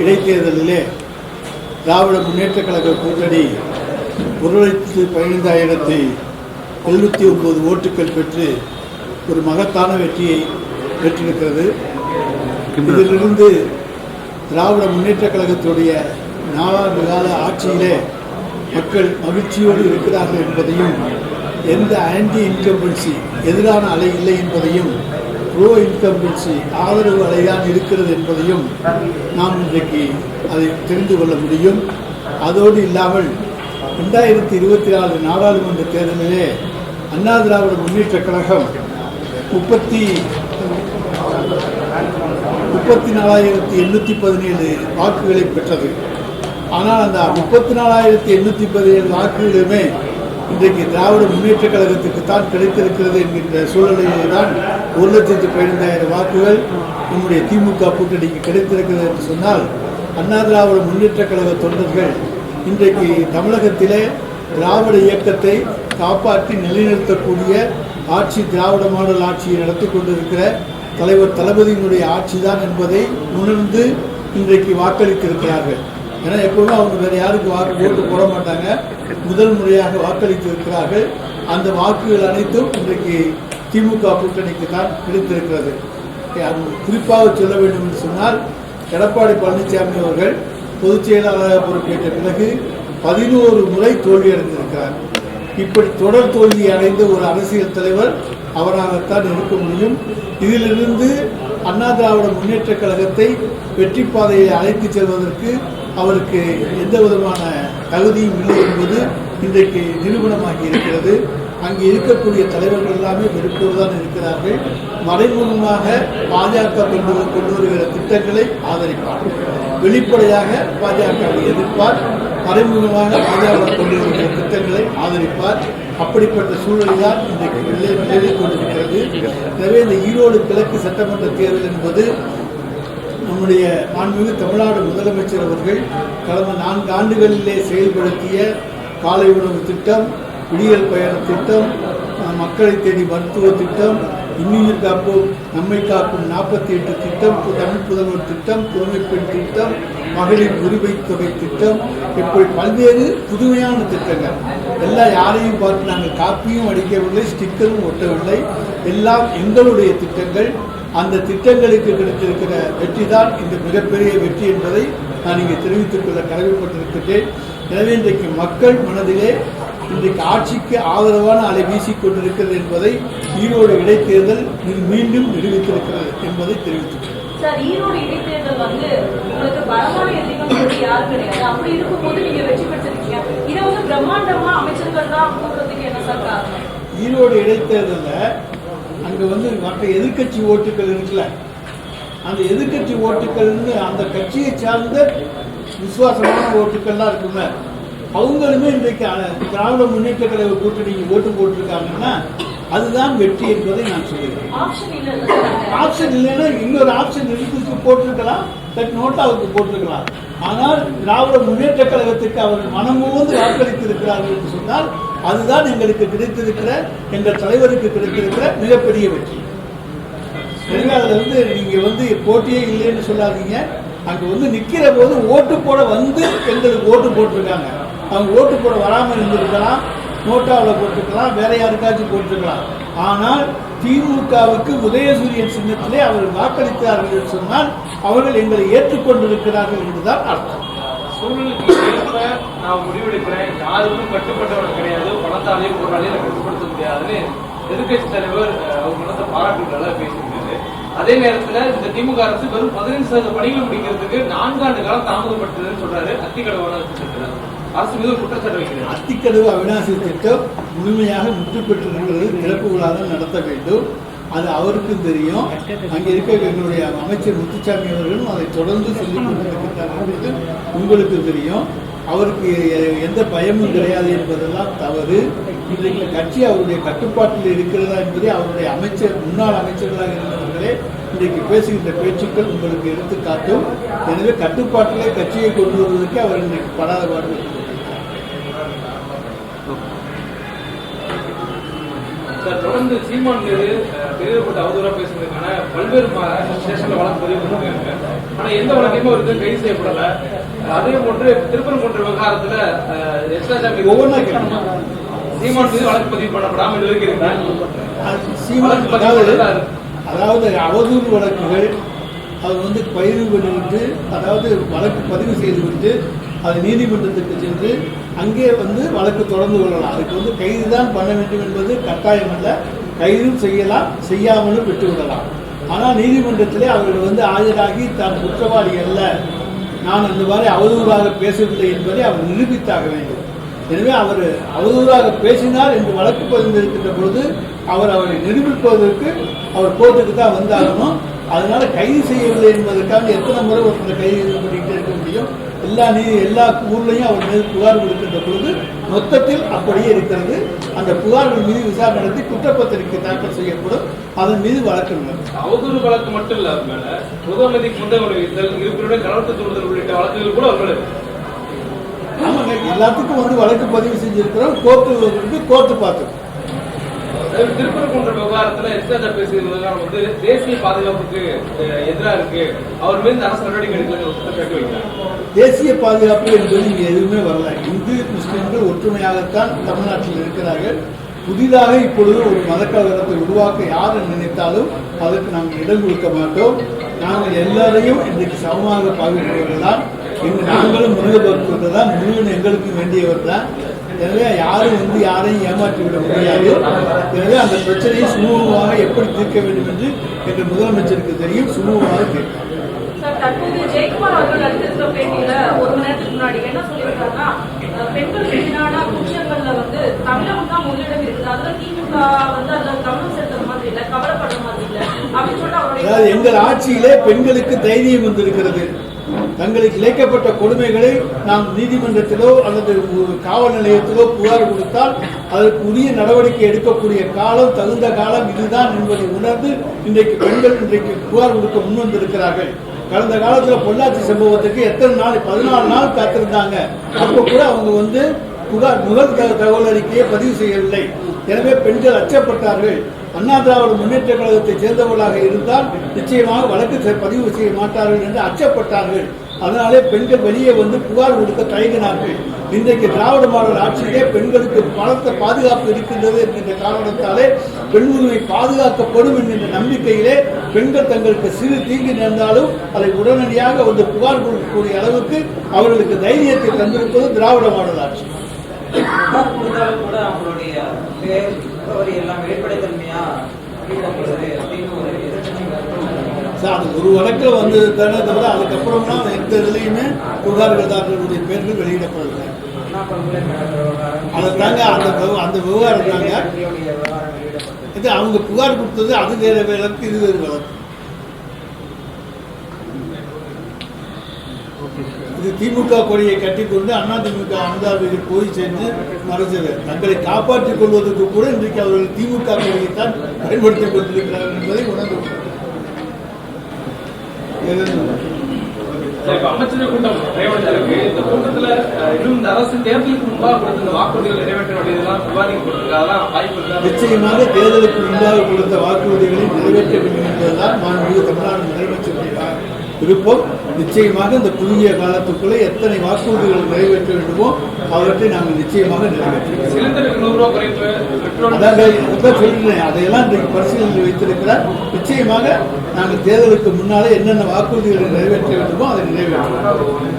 இடைத்தேர்தலிலே திராவிட முன்னேற்றக் கழக கூட்டணி ஒரு லட்சத்து பதினைந்தாயிரத்தி எழுபத்தி ஒன்பது ஓட்டுகள் பெற்று ஒரு மகத்தான வெற்றியை பெற்றிருக்கிறது. இதிலிருந்து திராவிட முன்னேற்ற கழகத்துடைய நாலாண்டு கால ஆட்சியிலே மக்கள் மகிழ்ச்சியோடு இருக்கிறார்கள் என்பதையும் எந்த ஆன்டி இன்கம்பன்சி எதிரான அலை இல்லை என்பதையும் ப்ரோ இன்கம்பன்சி ஆதரவு அலைதான் இருக்கிறது என்பதையும் நாம் இன்றைக்கு அதை தெரிந்து கொள்ள முடியும். அதோடு இல்லாமல் ரெண்டாயிரத்தி இருபத்தி நாலு நாடாளுமன்ற தேர்தலிலே அண்ணா திராவிட முன்னேற்றக் கழகம் முப்பத்தி முப்பத்தி நாலாயிரத்தி எண்ணூற்றி பதினேழு வாக்குகளை பெற்றது. ஆனால் அந்த முப்பத்தி நாலாயிரத்தி எண்ணூற்றி பதினேழு வாக்குகளுமே இன்றைக்கு திராவிட முன்னேற்றக் கழகத்துக்கு தான் கிடைத்திருக்கிறது என்கின்ற சூழ்நிலையிலே தான் ஒரு லட்சத்து பதினைந்தாயிரம் வாக்குகள் நம்முடைய திமுக கூட்டணிக்கு கிடைத்திருக்கிறது என்று சொன்னால் அண்ணா திராவிட முன்னேற்றக் கழக தொண்டர்கள் இன்றைக்கு தமிழகத்திலே திராவிட இயக்கத்தை காப்பாற்றி நிலைநிறுத்தக்கூடிய ஆட்சி திராவிட மாடல் ஆட்சியை நடத்தி கொண்டிருக்கிற தலைவர் தளபதியினுடைய ஆட்சி தான் என்பதை உணர்ந்து இன்றைக்கு வாக்களித்திருக்கிறார்கள். ஏன்னா எப்பொழுதும் அவங்க வேற யாருக்கு வாக்கு ஓட்டு போட மாட்டாங்க. முதல் முறையாக வாக்களித்து இருக்கிறார்கள். அந்த வாக்குகள் அனைத்தும் இன்றைக்கு திமுக கூட்டணிக்கு தான் கிடைத்திருக்கிறது. அது குறிப்பாக சொல்ல வேண்டும் என்று சொன்னால் எடப்பாடி பழனிசாமி அவர்கள் பொதுச் செயலாளராக பொறுப்பேற்ற பிறகு பதினோரு முறை தோல்வியடைந்திருக்கிறார் இப்படி தொடர் தோல்வி அடைந்த ஒரு அரசியல் தலைவர் அவராகத்தான் இருக்க முடியும். இதிலிருந்து அண்ணா திராவிட முன்னேற்ற கழகத்தை வெற்றி பாதையை அழைத்து செல்வதற்கு அவருக்கு எந்த விதமான தகுதியும் இல்லை என்பது இன்றைக்கு நிரூபணமாகி இருக்கிறது. அங்கே இருக்கக்கூடிய தலைவர்கள் எல்லாமே வெறுப்போடுதான் இருக்கிறார்கள். மறைமுகமாக பாஜக கொண்டு கொண்டு வருகிற திட்டங்களை ஆதரிப்பார். வெளிப்படையாக பாஜகவை எதிர்ப்பார். மறைமுகமாக பாஜக கொண்டு வருகிற திட்டங்களை ஆதரிப்பார். அப்படிப்பட்ட சூழலில் தான் இன்றைக்கு நிலை நிலவிக் கொண்டிருக்கிறது. எனவே இந்த ஈரோடு கிழக்கு சட்டமன்ற தேர்தல் என்பது நம்முடைய மாண்புமிகு தமிழ்நாடு முதலமைச்சர் அவர்கள் கடந்த நான்கு ஆண்டுகளிலே செயல்படுத்திய காலை உணவு திட்டம் விடியல் பயண திட்டம் மக்களை தேடி மருத்துவ திட்டம் இன்னுயிர் காப்போம் நம்மை காக்கும் நாற்பத்தி எட்டு திட்டம் தமிழ் புதல்வர் திட்டம் புதுமை பெண் திட்டம் மகளிர் உரிமை தொகை திட்டம் இப்படி பல்வேறு புதுமையான திட்டங்கள். எல்லாம் யாரையும் பார்த்து நாங்கள் காப்பியும் அடிக்கவில்லை ஸ்டிக்கரும் ஒட்டவில்லை. எல்லாம் எங்களுடைய திட்டங்கள். அந்த திட்டங்களுக்கு கிடைத்திருக்கிற வெற்றி தான் இந்த மிகப்பெரிய வெற்றி என்பதை நான் இங்கே தெரிவித்துக் கொள்ள கடமைப்பட்டிருக்கின்றேன். எனவே இன்றைக்கு மக்கள் மனதிலே இன்றைக்கு ஆட்சிக்கு ஆதரவான அலை வீசிக் கொண்டிருக்கிறது என்பதை ஈரோடு இடைத்தேர்தல் இது மீண்டும் நிரூபித்திருக்கிறது என்பதை தெரிவித்துக் கொள்கிறேன். சார் ஈரோடு இடைத்தேர்தல் வந்து உங்களுக்கு பலமான எதிரிகள் சொல்லி யாரும் கிடையாது. அப்படி இருக்கும்போது நீங்க வெற்றி பெற்றிருக்கீங்க. இதை வந்து பிரம்மாண்டமா அமைச்சர்கள் தான் கூடுறதுக்கு என்ன சார் காரணம்? ஈரோடு இடைத்தேர்தலில் அங்கே வந்து மற்ற எதிர்க்கட்சி ஓட்டுகள் இருக்குல்ல அந்த எதிர்க்கட்சி ஓட்டுகள்னு அந்த கட்சியை சார்ந்த விசுவாசமான ஓட்டுக்கள்லாம் இருக்குல்ல அவங்களுமே இன்றைக்கு திராவிட முன்னேற்ற கழக கூட்டணிக்கு ஓட்டு போட்டிருக்காங்கன்னா அதுதான் வெற்றி என்பதை நான் சொல்லுகிறேன். ஆப்ஷன் இல்லைன்னா இன்னொரு ஆப்ஷன் இருக்கு போட்டிருக்கலாம் பட் நோட்டாவுக்கு போட்டிருக்கலாம். ஆனால் திராவிட முன்னேற்ற கழகத்துக்கு அவர்கள் மனமுவந்து வாக்களித்திருக்கிறார்கள் என்று சொன்னால் அதுதான் எங்களுக்கு கிடைத்திருக்கிற எங்கள் தலைவருக்கு கிடைத்திருக்கிற மிகப்பெரிய வெற்றி. எனவே அதுல வந்து நீங்கள் வந்து போட்டியே இல்லைன்னு சொல்லாதீங்க. அங்கே வந்து நிற்கிற போது ஓட்டு போட வந்து எங்களுக்கு ஓட்டு போட்டிருக்காங்க. அவங்க ஓட்டு போட வராமல் இருந்திருக்கலாம் நோட்டாவில் போட்டிருக்கலாம் வேற யாருக்காச்சும் போட்டிருக்கலாம். ஆனால் திமுகவுக்கு உதயசூரியன் சின்னத்திலே அவர்கள் வாக்களித்தார்கள் என்று சொன்னால் அவர்கள் எங்களை ஏற்றுக்கொண்டிருக்கிறார்கள் என்றுதான் அர்த்தம். சூழ்நிலைக்கு ஏற்ப நான் முடிவெடுக்கிறேன். யாருக்கும் கட்டுப்பட்டவன் கிடையாது. பணத்தாலையும் பொருளாலையும் நான் கட்டுப்படுத்த முடியாதுன்னு எதிர்கட்சி தலைவர் அவங்க மனத்தை பாராட்டுகளாக பேசியிருக்காரு. அதே நேரத்துல இந்த திமுக அரசு வெறும் பதினைந்து சதவீத பணிகள் முடிக்கிறதுக்கு நான்காண்டு காலம் தாமதப்படுத்துதுன்னு சொல்றாரு அத்திக்கடவான சொல்றாரு அரசு மீது குற்றச்சாட்டு வைக்கிறார் அத்திக்கடவு அவினாசி திட்டம் முழுமையாக முற்று பெற்றிருக்கிறது திறப்பு விழாவை நடத்த வேண்டும். அது அவருக்கும் தெரியும். அங்கே இருக்க எங்களுடைய அமைச்சர் முத்துசாமி அவர்களும் அதை தொடர்ந்து சொல்லிக் கொண்டிருக்கிறார்கள் உங்களுக்கு தெரியும். அவருக்கு எந்த பயமும் கிடையாது என்பதெல்லாம் தவறு. இன்றைக்கு கட்சி அவருடைய கட்டுப்பாட்டில் இருக்கிறதா என்பதை அவருடைய அமைச்சர் முன்னாள் அமைச்சர்களாக இருந்தவர்களே இன்றைக்கு பேசுகின்ற பேச்சுக்கள் உங்களுக்கு எடுத்து காட்டும் எனவே கட்டுப்பாட்டிலே கட்சியை கொண்டு வருவதற்கு அவர் இன்றைக்கு படாத பாடுபட்டு தொடர்ந்து சீமான் மீது அஹ், பெரியப்பட்ட அவதூறா பேசுறதுக்கான பல்வேறு ஸ்டேஷன்ல வழக்கு பதிவு பண்ணிருக்காங்க ஆனா எந்த வழக்கையுமே அவருக்கு கைது செய்யப்படல. அதே போன்று திருப்பரங்குன்ற விவகாரத்துல எக்ஸ்ட்ரா ஜாமீன் ஒவ்வொன்றா கேட்கணும். சீமான் மீது வழக்கு பதிவு பண்ணப்படாமல் இது வரைக்கும் அதாவது அவதூறு வழக்குகள் அது வந்து பயிர் பண்ணிவிட்டு அதாவது வழக்கு பதிவு செய்துவிட்டு அது நீதிமன்றத்துக்கு சென்று அங்கே வந்து வழக்கு தொடர்ந்து கொள்ளலாம். அதுக்கு வந்து கைது தான் பண்ண வேண்டும் என்பது கட்டாயம் அல்ல கைதும் செய்யலாம் செய்யாமலும் விட்டுவிடலாம். ஆனால் நீதிமன்றத்திலே அவர்கள் வந்து ஆஜராகி தான் குற்றவாளி அல்ல. நான் அந்த மாதிரி அவதூறாக பேசவில்லை என்பதை அவர் நிரூபித்தாக வேண்டும். எனவே அவர் அவதூறாக பேசினார் என்று வழக்கு பதிந்திருக்கின்ற பொழுது அவர் அவரை நிரூபிப்பதற்கு அவர் கோர்ட்டுக்கு தான் வந்தாகணும். அதனால கைது செய்யவில்லை என்பதற்காக எத்தனை முறை ஒருத்தர் கைது பண்ணிக்கிட்டே முடியும். எல்லா நீதி எல்லா ஊர்லேயும் அவர் மீது புகார் கொடுக்கின்ற பொழுது மொத்தத்தில் அப்படியே இருக்கிறது. அந்த புகார்கள் மீது விசாரணை நடத்தி குற்றப்பத்திரிகை தாக்கல் செய்யப்படும். அதன் மீது வழக்கு நடக்கும் அவதூறு வழக்கு மட்டும் இல்ல மேல. பொது அமைதிக்கு முந்தைய விளைவித்தல் இருப்பினுடைய கலவரத்தை தூண்டுதல் உள்ளிட்ட வழக்குகள் கூட அவர் மேல இருக்கு. ஆமாங்க எல்லாத்துக்கும் வந்து வழக்கு பதிவு செஞ்சிருக்கிறோம். கோர்ட்டு வந்து கோர்ட்டு பார்த்து அதாவது திருப்பரங்குன்ற விவகாரத்துல எஸ்ராஜா பேசிய விவகாரம் வந்து தேசிய பாதுகாப்புக்கு எதிராக எதிரா இருக்கு. அவர் மீது அரசு நடவடிக்கை எடுக்கல தேசிய பாதுகாப்பு என்பது இங்கே எதுவுமே வரல. இந்து முஸ்லிம்கள் ஒற்றுமையாகத்தான் தமிழ்நாட்டில் இருக்கிறார்கள். புதிதாக இப்பொழுது ஒரு மதக்கலவரத்தை உருவாக்க யார் நினைத்தாலும் அதற்கு நாங்கள் இடம் கொடுக்க மாட்டோம். நாங்கள் எல்லாரையும் இன்றைக்கு சமமாக பாதுகாப்பவர்கள் தான் இங்கு நாங்களும் முருக பக்தர்கள் தான் முருகன் எங்களுக்கு வேண்டியவர் தான். எனவே யாரும் வந்து யாரையும் ஏமாற்றி விட முடியாது. எனவே அந்த பிரச்சனையை சுமூகமாக எப்படி தீர்க்க வேண்டும் என்று எங்கள் முதலமைச்சருக்கு தெரியும். சுமூகமாக தீர்க்கலாம். சார் தற்போது ஜெயக்குமார் அவர்கள் அளித்திருக்கிற பேட்டியில ஒரு மணி நேரத்துக்கு முன்னாடி என்ன சொல்லியிருக்காங்கன்னா அஹ், பெண்களுக்கு எதிரான குற்றங்கள்ல வந்து தமிழகம் தான் முதலிடம் இருக்குது. அதுல திமுக வந்து அதுல கவனம் செலுத்துற மாதிரி இல்ல கவலைப்படுற மாதிரி இல்ல அப்படின்னு சொல்லிட்டு அதாவது அவருடைய எங்கள் ஆட்சியிலே பெண்களுக்கு தைரியம் வந்திருக்கிறது. தங்களுக்கு இழைக்கப்பட்ட கொடுமைகளை நாம் நீதிமன்றத்திலோ அல்லது காவல் நிலையத்திலோ புகார் கொடுத்தால் அதற்கு உரிய நடவடிக்கை எடுக்கக்கூடிய காலம் தகுந்த காலம் இதுதான் என்பதை உணர்ந்து இன்றைக்கு பெண்கள் இன்றைக்கு புகார் கொடுக்க முன்வந்திருக்கிறார்கள். கடந்த காலத்தில் பொள்ளாச்சி சம்பவத்துக்கு எத்தனை நாள் பதினாலு நாள் காத்திருந்தாங்க. அப்போ கூட அவங்க வந்து புகார் முதல் த- தகவல் அறிக்கையை பதிவு செய்யவில்லை. எனவே பெண்கள் அச்சப்பட்டார்கள். அண்ணா திராவிட முன்னேற்ற கழகத்தை சேர்ந்தவர்களாக இருந்தால் நிச்சயமாக வழக்கு பதிவு செய்ய மாட்டார்கள் என்று அச்சப்பட்டார்கள். அதனாலே பெண்கள் வெளியே வந்து புகார் கொடுக்க தயங்கினார்கள். இன்றைக்கு திராவிட மாடல் ஆட்சியிலே பெண்களுக்கு பலத்த பாதுகாப்பு இருக்கின்றது என்கின்ற காரணத்தாலே பெண் உரிமை பாதுகாக்கப்படும் என்கின்ற நம்பிக்கையிலே பெண்கள் தங்களுக்கு சிறு தீங்கு நேர்ந்தாலும் அதை உடனடியாக வந்து புகார் கொடுக்கக்கூடிய அளவுக்கு அவர்களுக்கு தைரியத்தை தந்திருப்பது திராவிட மாடல் ஆட்சி. கூட அவங்களுடைய பேர் எல்லாம் வெளிப்படைத்தன்மையா அப்படின்னு ஒரு சார் அது ஒரு வழக்கில் வந்தது தானே தவிர அதுக்கப்புறம்லாம் எந்த இதுலையுமே புகார்தாரர்களுடைய பேர்கள் வெளியிடப்படவில்லை. அதை தாங்க அந்த அந்த விவகாரம் தாங்க. இது அவங்க புகார் கொடுத்தது அது வேற வழக்கு இது வேறு வழக்கு. இது திமுக கொடியை கட்டிக்கொண்டு அண்ணா திமுக அனுதாபிகள் போய் சேர்ந்து மறைச்சது தங்களை காப்பாற்றிக் கொள்வதற்கு கூட இன்றைக்கு அவர்கள் திமுக கொடியைத்தான் பயன்படுத்திக் கொண்டிருக்கிறார்கள் என்பதை உணர்ந்து கொள்கிறார்கள். இது- சரி, இப்ப அமைச்சரவை கூட்டம் நிறைவேற்றிருக்கு இந்த கூட்டத்துல அஹ், இன்னும் இந்த அரசு தேர்தலுக்கு முன்பாக கொடுத்த வாக்குறுதிகள் நிறைவேற்ற வேண்டியதெல்லாம் விவாதிக்கப்பட்டிருக்கு அதெல்லாம் வாய்ப்பு இருக்கா நிச்சயமாக தேர்தலுக்கு முன்பாக கொடுத்த வாக்குறுதிகளை நிறைவேற்ற வேண்டும் என்பதுதான் மாண்புமிகு தமிழ்நாடு முதலமைச்சருடைய விருப்பம். நிச்சயமாக இந்த குறுகிய காலத்துக்குள்ளே எத்தனை வாக்குறுதிகள் நிறைவேற்ற வேண்டுமோ அவற்றை நாங்கள் நிச்சயமாக நிறைவேற்றுவோம் இப்ப சொல்றேன். அதையெல்லாம் இன்றைக்கு பரிசீலனையில் வைத்திருக்கிறார். நிச்சயமாக நாங்கள் தேர்தலுக்கு முன்னாலே என்னென்ன வாக்குறுதிகளை நிறைவேற்ற வேண்டுமோ அதை நிறைவேற்றுவோம்.